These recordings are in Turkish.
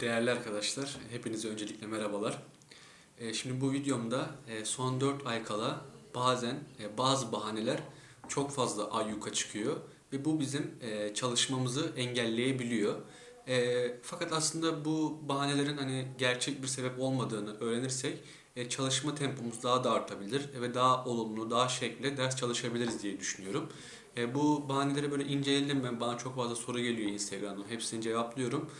Değerli arkadaşlar, hepinize öncelikle merhabalar. Ee, Şimdi bu videomda e, son 4 ay kala bazen e, bazı bahaneler çok fazla ayyuka çıkıyor ve bu bizim e, çalışmamızı engelleyebiliyor. Fakat aslında bu bahanelerin hani gerçek bir sebep olmadığını öğrenirsek çalışma tempomuz daha da artabilir ve daha olumlu, daha şekilde ders çalışabiliriz diye düşünüyorum. Bu bahaneleri böyle inceledim ben. Bana çok fazla soru geliyor Instagram'dan. Hepsini cevaplıyorum.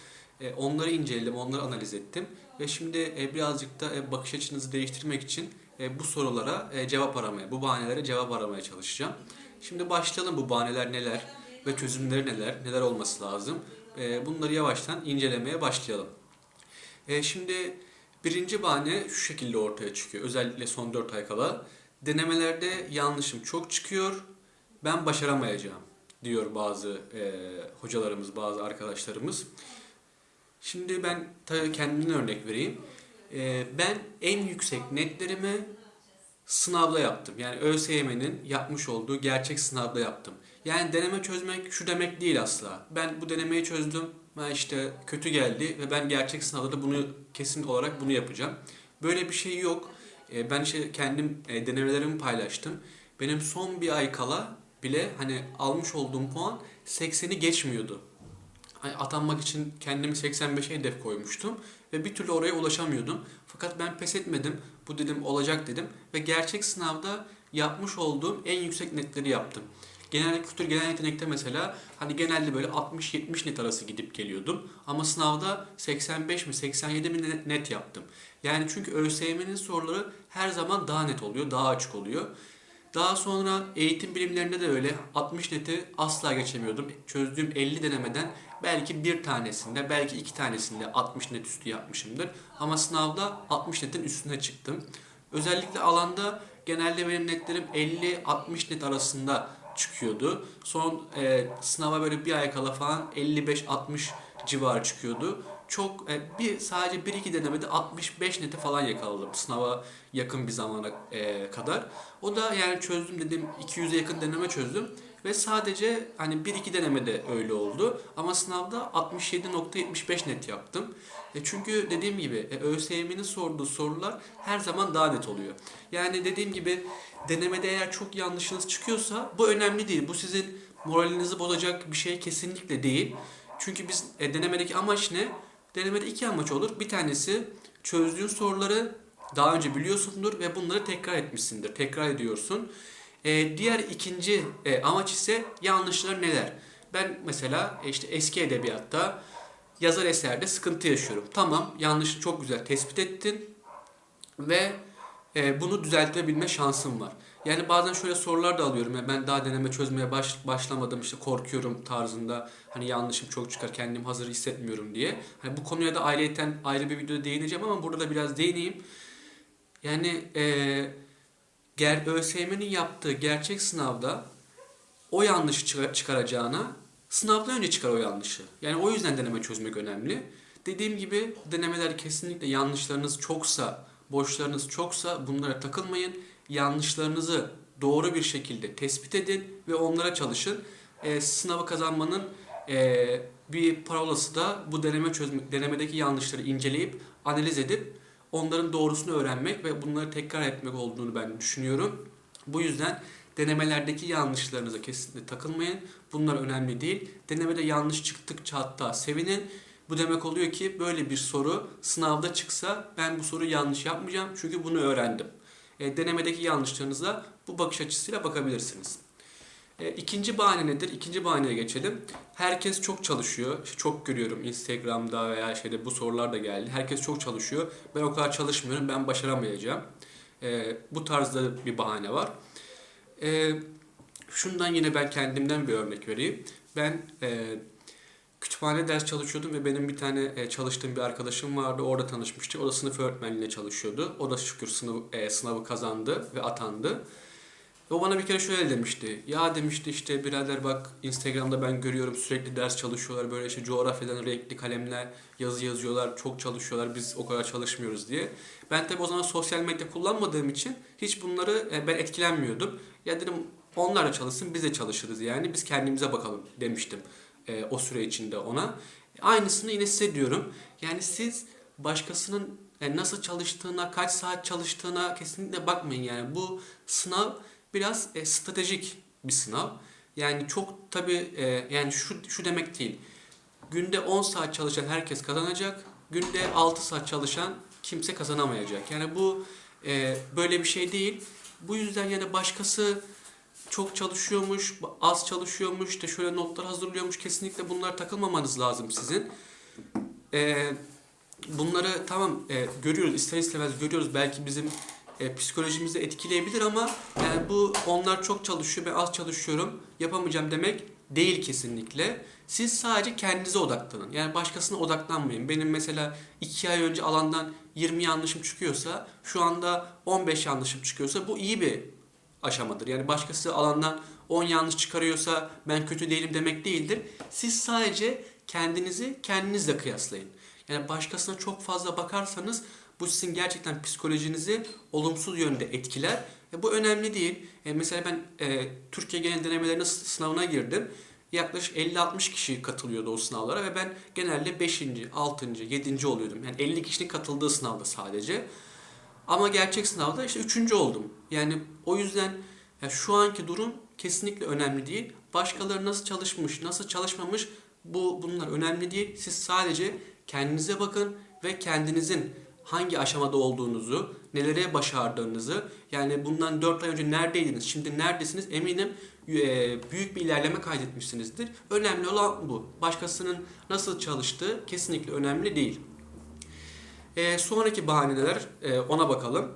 E, Onları inceledim, onları analiz ettim ve şimdi e, birazcık da e, bakış açınızı değiştirmek için bu sorulara cevap aramaya, bu bahanelere cevap aramaya çalışacağım. Şimdi başlayalım bu bahaneler neler ve çözümleri neler, neler olması lazım. Bunları yavaştan incelemeye başlayalım. Şimdi birinci bahane şu şekilde ortaya çıkıyor. Özellikle son 4 ay kala. Denemelerde yanlışım çok çıkıyor, ben başaramayacağım diyor bazı hocalarımız, bazı arkadaşlarımız. Şimdi ben tabii kendimden örnek vereyim. Ee, ben en yüksek netlerimi sınavda yaptım. Yani ÖSYM'nin yapmış olduğu gerçek sınavda yaptım. Yani deneme çözmek şu demek değil asla. Ben bu denemeyi çözdüm. Ben işte kötü geldi ve ben gerçek sınavda da bunu kesin olarak bunu yapacağım. Böyle bir şey yok. Ee, ben işte kendim e, denemelerimi paylaştım. Benim son bir ay kala bile hani almış olduğum puan 80'i geçmiyordu hani atanmak için kendimi 85'e hedef koymuştum ve bir türlü oraya ulaşamıyordum. Fakat ben pes etmedim. Bu dedim olacak dedim ve gerçek sınavda yapmış olduğum en yüksek netleri yaptım. Genel kültür genel yetenekte mesela hani genelde böyle 60-70 net arası gidip geliyordum. Ama sınavda 85 mi 87 mi net yaptım. Yani çünkü ÖSYM'nin soruları her zaman daha net oluyor, daha açık oluyor. Daha sonra eğitim bilimlerinde de öyle 60 neti asla geçemiyordum. Çözdüğüm 50 denemeden belki bir tanesinde, belki iki tanesinde 60 net üstü yapmışımdır. Ama sınavda 60 netin üstüne çıktım. Özellikle alanda genelde benim netlerim 50-60 net arasında çıkıyordu. Son e, sınava böyle bir ay kala falan 55-60 civarı çıkıyordu. Çok e, bir sadece bir iki denemede 65 nete falan yakaladım sınava yakın bir zamana e, kadar. O da yani çözdüm dedim 200'e yakın deneme çözdüm ve sadece hani bir iki denemede öyle oldu ama sınavda 67.75 net yaptım. E çünkü dediğim gibi ÖSYM'nin sorduğu sorular her zaman daha net oluyor. Yani dediğim gibi denemede eğer çok yanlışınız çıkıyorsa bu önemli değil. Bu sizin moralinizi bozacak bir şey kesinlikle değil. Çünkü biz denemedeki amaç ne? Denemede iki amaç olur. Bir tanesi çözdüğün soruları daha önce biliyorsundur ve bunları tekrar etmişsindir. Tekrar ediyorsun. E, diğer ikinci e, amaç ise yanlışlar neler? Ben mesela e, işte eski edebiyatta yazar eserde sıkıntı yaşıyorum. Tamam yanlış çok güzel tespit ettin ve e, bunu düzeltebilme şansım var. Yani bazen şöyle sorular da alıyorum. Yani ben daha deneme çözmeye baş, başlamadım işte korkuyorum tarzında. Hani yanlışım çok çıkar kendimi hazır hissetmiyorum diye. Hani bu konuya da ayrıyeten ayrı bir videoda değineceğim ama burada da biraz değineyim. Yani e, ger ÖSYM'nin yaptığı gerçek sınavda o yanlışı çıkar- çıkaracağına sınavdan önce çıkar o yanlışı. Yani o yüzden deneme çözmek önemli. Dediğim gibi denemeler kesinlikle yanlışlarınız çoksa, boşlarınız çoksa bunlara takılmayın. Yanlışlarınızı doğru bir şekilde tespit edin ve onlara çalışın. Ee, sınavı kazanmanın e, bir parolası da bu deneme çözmek, denemedeki yanlışları inceleyip analiz edip onların doğrusunu öğrenmek ve bunları tekrar etmek olduğunu ben düşünüyorum. Bu yüzden denemelerdeki yanlışlarınıza kesinlikle takılmayın. Bunlar önemli değil. Denemede yanlış çıktıkça hatta sevinin. Bu demek oluyor ki böyle bir soru sınavda çıksa ben bu soruyu yanlış yapmayacağım çünkü bunu öğrendim. E, denemedeki yanlışlarınıza bu bakış açısıyla bakabilirsiniz. E, ikinci bahane nedir? İkinci bahaneye geçelim. Herkes çok çalışıyor. İşte Çok görüyorum Instagram'da veya şeyde bu sorular da geldi. Herkes çok çalışıyor. Ben o kadar çalışmıyorum. Ben başaramayacağım. E, bu tarzda bir bahane var. E, şundan yine ben kendimden bir örnek vereyim. Ben e, kütüphane ders çalışıyordum ve benim bir tane e, çalıştığım bir arkadaşım vardı. Orada tanışmıştık. O da sınıf öğretmenliğine çalışıyordu. O da şükür sınavı, e, sınavı kazandı ve atandı. O bana bir kere şöyle demişti. Ya demişti işte birader bak Instagram'da ben görüyorum sürekli ders çalışıyorlar. Böyle işte coğrafyadan renkli kalemler yazı yazıyorlar. Çok çalışıyorlar. Biz o kadar çalışmıyoruz diye. Ben tabii o zaman sosyal medya kullanmadığım için hiç bunları e, ben etkilenmiyordum. Ya dedim onlar da çalışsın biz de çalışırız yani. Biz kendimize bakalım demiştim e, o süre içinde ona. Aynısını yine size diyorum. Yani siz başkasının e, nasıl çalıştığına, kaç saat çalıştığına kesinlikle bakmayın. Yani bu sınav biraz e, stratejik bir sınav. Yani çok tabii e, yani şu şu demek değil. Günde 10 saat çalışan herkes kazanacak. Günde 6 saat çalışan kimse kazanamayacak. Yani bu e, böyle bir şey değil. Bu yüzden yani başkası çok çalışıyormuş, az çalışıyormuş, işte şöyle notlar hazırlıyormuş. Kesinlikle bunlara takılmamanız lazım sizin. E, bunları tamam e, görüyoruz, ister istemez görüyoruz. Belki bizim e, psikolojimizi etkileyebilir ama yani bu onlar çok çalışıyor, ben az çalışıyorum, yapamayacağım demek değil kesinlikle. Siz sadece kendinize odaklanın. Yani başkasına odaklanmayın. Benim mesela 2 ay önce alandan 20 yanlışım çıkıyorsa, şu anda 15 yanlışım çıkıyorsa bu iyi bir aşamadır. Yani başkası alandan 10 yanlış çıkarıyorsa ben kötü değilim demek değildir. Siz sadece kendinizi kendinizle kıyaslayın. Yani başkasına çok fazla bakarsanız bu sizin gerçekten psikolojinizi olumsuz yönde etkiler. E, bu önemli değil. E, mesela ben e, Türkiye Genel Denemelerine sınavına girdim. Yaklaşık 50-60 kişi katılıyordu o sınavlara ve ben genelde 5. 6. 7. oluyordum. Yani 50 kişinin katıldığı sınavda sadece. Ama gerçek sınavda işte üçüncü oldum. Yani o yüzden ya şu anki durum kesinlikle önemli değil. Başkaları nasıl çalışmış, nasıl çalışmamış bu bunlar önemli değil. Siz sadece kendinize bakın ve kendinizin hangi aşamada olduğunuzu, nelere başardığınızı, yani bundan 4 ay önce neredeydiniz, şimdi neredesiniz eminim e, büyük bir ilerleme kaydetmişsinizdir. Önemli olan bu. Başkasının nasıl çalıştığı kesinlikle önemli değil. E, sonraki bahaneler e, ona bakalım.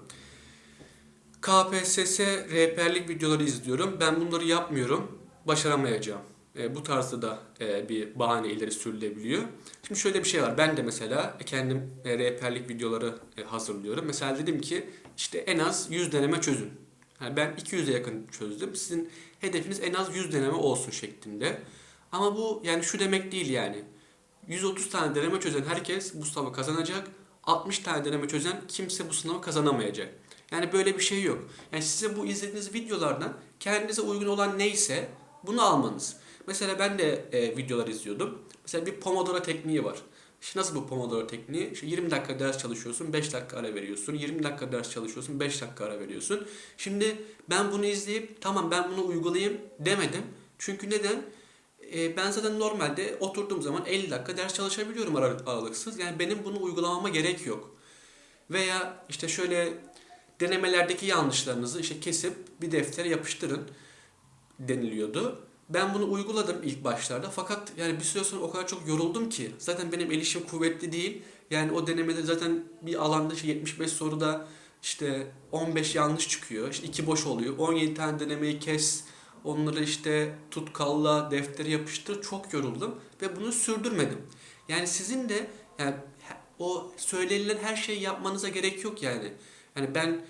KPSS rehberlik videoları izliyorum. Ben bunları yapmıyorum. Başaramayacağım. E, bu tarzda da e, bir bahane ileri sürülebiliyor. Şimdi şöyle bir şey var. Ben de mesela kendim e, rehberlik videoları e, hazırlıyorum. Mesela dedim ki işte en az 100 deneme çözün. Yani ben 200'e yakın çözdüm. Sizin hedefiniz en az 100 deneme olsun şeklinde. Ama bu yani şu demek değil yani. 130 tane deneme çözen herkes bu sınavı kazanacak. 60 tane deneme çözen kimse bu sınavı kazanamayacak. Yani böyle bir şey yok. Yani size bu izlediğiniz videolardan kendinize uygun olan neyse bunu almanız. Mesela ben de e, videolar izliyordum. Mesela bir Pomodoro tekniği var. İşte nasıl bu Pomodoro tekniği? İşte 20 dakika ders çalışıyorsun, 5 dakika ara veriyorsun. 20 dakika ders çalışıyorsun, 5 dakika ara veriyorsun. Şimdi ben bunu izleyip tamam ben bunu uygulayayım demedim. Çünkü neden? E, ben zaten normalde oturduğum zaman 50 dakika ders çalışabiliyorum ara- aralıksız. Yani benim bunu uygulamama gerek yok. Veya işte şöyle denemelerdeki yanlışlarınızı işte kesip bir deftere yapıştırın deniliyordu. Ben bunu uyguladım ilk başlarda fakat yani bir süre sonra o kadar çok yoruldum ki zaten benim el işim kuvvetli değil. Yani o denemede zaten bir alanda işte 75 soruda işte 15 yanlış çıkıyor. işte 2 boş oluyor. 17 tane denemeyi kes. Onları işte tut kalla defteri yapıştır. Çok yoruldum ve bunu sürdürmedim. Yani sizin de yani o söylenilen her şeyi yapmanıza gerek yok yani. Yani ben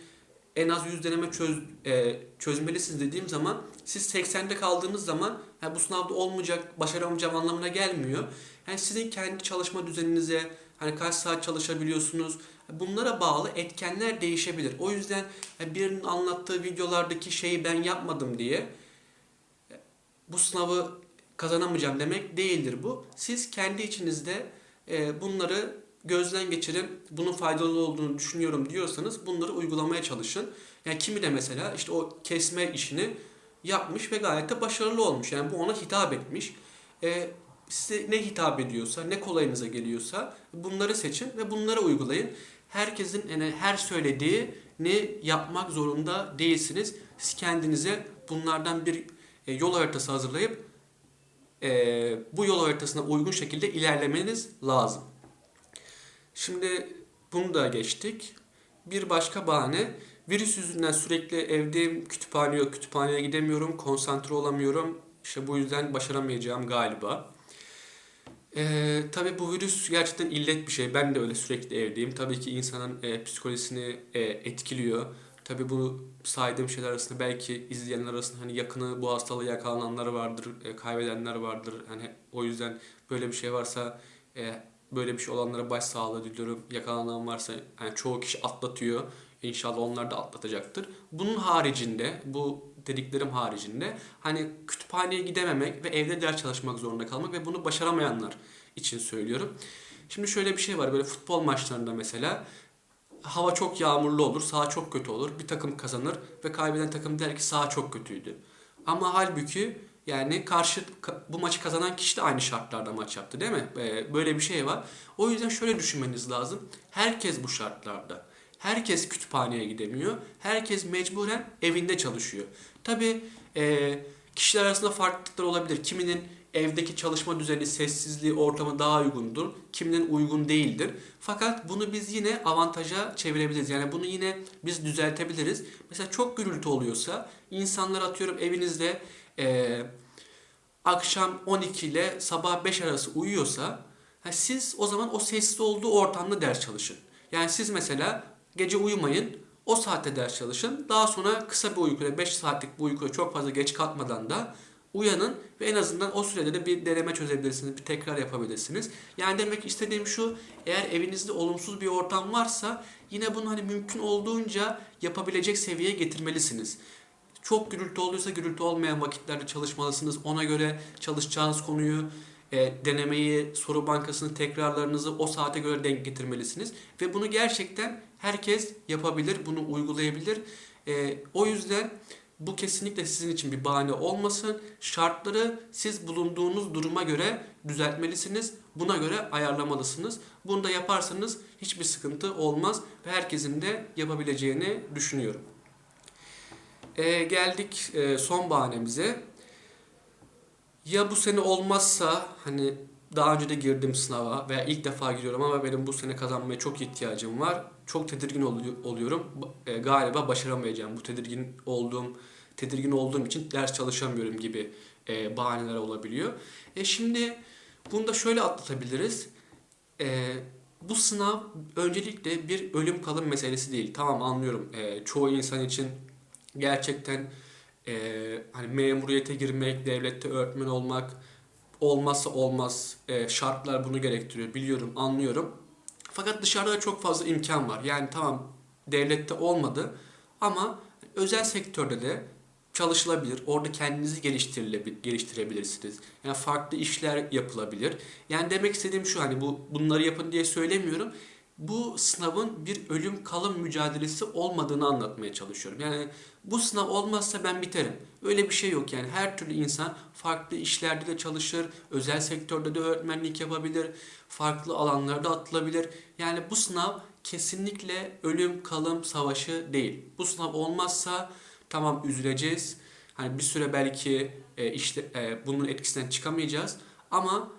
en az 100 deneme çöz, e, çözmelisiniz dediğim zaman siz 80'de kaldığınız zaman ha, bu sınavda olmayacak, başaramayacağım anlamına gelmiyor. Yani sizin kendi çalışma düzeninize, hani kaç saat çalışabiliyorsunuz, bunlara bağlı etkenler değişebilir. O yüzden e, birinin anlattığı videolardaki şeyi ben yapmadım diye bu sınavı kazanamayacağım demek değildir bu. Siz kendi içinizde e, bunları gözden geçirin, bunun faydalı olduğunu düşünüyorum diyorsanız bunları uygulamaya çalışın. Yani kimi de mesela işte o kesme işini yapmış ve gayet de başarılı olmuş. Yani bu ona hitap etmiş. E, size ne hitap ediyorsa, ne kolayınıza geliyorsa bunları seçin ve bunları uygulayın. Herkesin yani her söylediğini yapmak zorunda değilsiniz. Siz kendinize bunlardan bir e, yol haritası hazırlayıp e, bu yol haritasına uygun şekilde ilerlemeniz lazım. Şimdi bunu da geçtik. Bir başka bahane virüs yüzünden sürekli evdeyim, kütüphane yok, kütüphaneye gidemiyorum, konsantre olamıyorum. İşte bu yüzden başaramayacağım galiba. Ee, tabii bu virüs gerçekten illet bir şey. Ben de öyle sürekli evdeyim. Tabii ki insanın e, psikolojisini e, etkiliyor. Tabii bu saydığım şeyler arasında belki izleyenler arasında hani yakını bu hastalığı yakalananlar vardır, e, kaybedenler vardır. Hani o yüzden böyle bir şey varsa e, böyle bir şey olanlara başsağlığı diliyorum. Yakalanan varsa yani çoğu kişi atlatıyor. İnşallah onlar da atlatacaktır. Bunun haricinde, bu dediklerim haricinde hani kütüphaneye gidememek ve evde ders çalışmak zorunda kalmak ve bunu başaramayanlar için söylüyorum. Şimdi şöyle bir şey var böyle futbol maçlarında mesela hava çok yağmurlu olur, saha çok kötü olur. Bir takım kazanır ve kaybeden takım der ki saha çok kötüydü. Ama halbuki yani karşı ka- bu maçı kazanan kişi de aynı şartlarda maç yaptı değil mi? Ee, Böyle bir şey var. O yüzden şöyle düşünmeniz lazım. Herkes bu şartlarda. Herkes kütüphaneye gidemiyor. Herkes mecburen evinde çalışıyor. Tabii e, kişiler arasında farklılıklar olabilir. Kiminin evdeki çalışma düzeni, sessizliği, ortamı daha uygundur. Kiminin uygun değildir. Fakat bunu biz yine avantaja çevirebiliriz. Yani bunu yine biz düzeltebiliriz. Mesela çok gürültü oluyorsa insanlar atıyorum evinizde e, akşam 12 ile sabah 5 arası uyuyorsa siz o zaman o sessiz olduğu ortamda ders çalışın. Yani siz mesela gece uyumayın, o saatte ders çalışın. Daha sonra kısa bir uykuyla 5 saatlik bir uykuya çok fazla geç kalkmadan da uyanın ve en azından o sürede de bir deneme çözebilirsiniz, bir tekrar yapabilirsiniz. Yani demek istediğim şu, eğer evinizde olumsuz bir ortam varsa yine bunu hani mümkün olduğunca yapabilecek seviyeye getirmelisiniz. Çok gürültü oluyorsa gürültü olmayan vakitlerde çalışmalısınız. Ona göre çalışacağınız konuyu, e, denemeyi, soru bankasını, tekrarlarınızı o saate göre denk getirmelisiniz. Ve bunu gerçekten herkes yapabilir, bunu uygulayabilir. E, o yüzden bu kesinlikle sizin için bir bahane olmasın. Şartları siz bulunduğunuz duruma göre düzeltmelisiniz. Buna göre ayarlamalısınız. Bunu da yaparsanız hiçbir sıkıntı olmaz ve herkesin de yapabileceğini düşünüyorum. E, geldik e, son bahanemize. Ya bu sene olmazsa hani daha önce de girdim sınava veya ilk defa giriyorum ama benim bu sene kazanmaya çok ihtiyacım var. Çok tedirgin olu- oluyorum. E, galiba başaramayacağım. Bu tedirgin olduğum tedirgin olduğum için ders çalışamıyorum gibi e, bahaneler olabiliyor. E şimdi bunu da şöyle atlatabiliriz. E, bu sınav öncelikle bir ölüm kalım meselesi değil. Tamam anlıyorum. E, çoğu insan için gerçekten e, hani memuriyete girmek, devlette öğretmen olmak olmazsa olmaz. E, şartlar bunu gerektiriyor. Biliyorum, anlıyorum. Fakat dışarıda çok fazla imkan var. Yani tamam devlette olmadı ama özel sektörde de çalışılabilir. Orada kendinizi geliştirebilirsiniz. Yani farklı işler yapılabilir. Yani demek istediğim şu hani bu bunları yapın diye söylemiyorum. Bu sınavın bir ölüm kalım mücadelesi olmadığını anlatmaya çalışıyorum. Yani bu sınav olmazsa ben biterim. Öyle bir şey yok yani. Her türlü insan farklı işlerde de çalışır, özel sektörde de öğretmenlik yapabilir, farklı alanlarda atılabilir. Yani bu sınav kesinlikle ölüm kalım savaşı değil. Bu sınav olmazsa tamam üzüleceğiz. Hani bir süre belki e, işte e, bunun etkisinden çıkamayacağız ama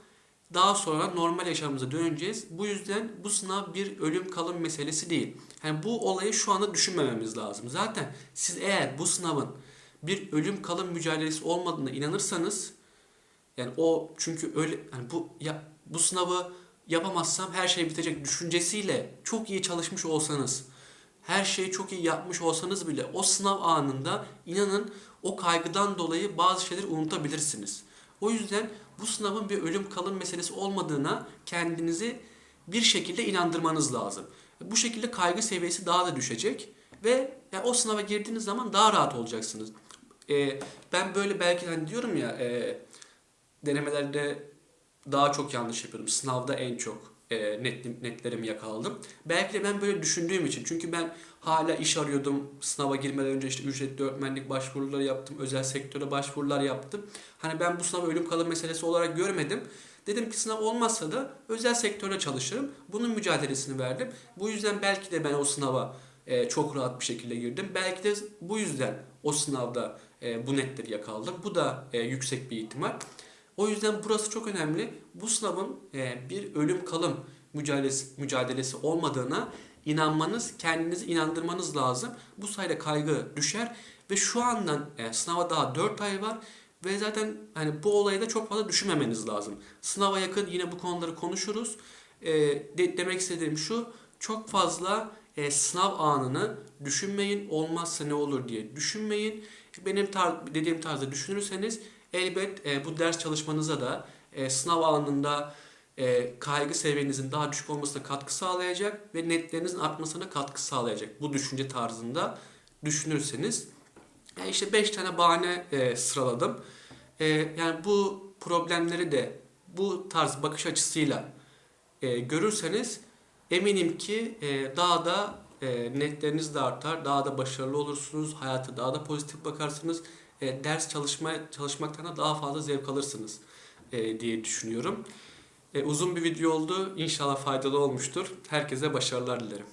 daha sonra normal yaşamımıza döneceğiz. Bu yüzden bu sınav bir ölüm kalım meselesi değil. Yani bu olayı şu anda düşünmememiz lazım. Zaten siz eğer bu sınavın bir ölüm kalım mücadelesi olmadığına inanırsanız yani o çünkü öyle yani bu ya bu sınavı yapamazsam her şey bitecek düşüncesiyle çok iyi çalışmış olsanız her şeyi çok iyi yapmış olsanız bile o sınav anında inanın o kaygıdan dolayı bazı şeyleri unutabilirsiniz. O yüzden bu sınavın bir ölüm kalım meselesi olmadığına kendinizi bir şekilde inandırmanız lazım. Bu şekilde kaygı seviyesi daha da düşecek ve yani o sınava girdiğiniz zaman daha rahat olacaksınız. Ee, ben böyle belki hani diyorum ya e, denemelerde daha çok yanlış yapıyorum. Sınavda en çok e, net, netlerimi yakaladım. Belki de ben böyle düşündüğüm için. Çünkü ben hala iş arıyordum. Sınava girmeden önce işte ücretli öğretmenlik başvuruları yaptım. Özel sektöre başvurular yaptım. Hani ben bu sınavı ölüm kalım meselesi olarak görmedim. Dedim ki sınav olmazsa da özel sektörde çalışırım. Bunun mücadelesini verdim. Bu yüzden belki de ben o sınava e, çok rahat bir şekilde girdim. Belki de bu yüzden o sınavda e, bu netleri yakaladım. Bu da e, yüksek bir ihtimal. O yüzden burası çok önemli. Bu sınavın e, bir ölüm kalım mücadelesi, mücadelesi olmadığına inanmanız, kendinizi inandırmanız lazım. Bu sayede kaygı düşer ve şu andan e, sınava daha 4 ay var ve zaten hani bu olayı da çok fazla düşünmemeniz lazım. Sınava yakın yine bu konuları konuşuruz. E, de, demek istediğim şu, çok fazla e, sınav anını düşünmeyin, olmazsa ne olur diye düşünmeyin. Benim tar- dediğim tarzda düşünürseniz elbet e, bu ders çalışmanıza da e, sınav anında e, kaygı seviyenizin daha düşük olmasına katkı sağlayacak ve netlerinizin artmasına katkı sağlayacak. Bu düşünce tarzında düşünürseniz. Yani işte 5 tane bahane e, sıraladım. E, yani bu problemleri de bu tarz bakış açısıyla e, görürseniz eminim ki e, daha da e, netleriniz de artar, daha da başarılı olursunuz, hayata daha da pozitif bakarsınız, e, ders çalışma çalışmaktan da daha fazla zevk alırsınız e, diye düşünüyorum. E, uzun bir video oldu, İnşallah faydalı olmuştur. Herkese başarılar dilerim.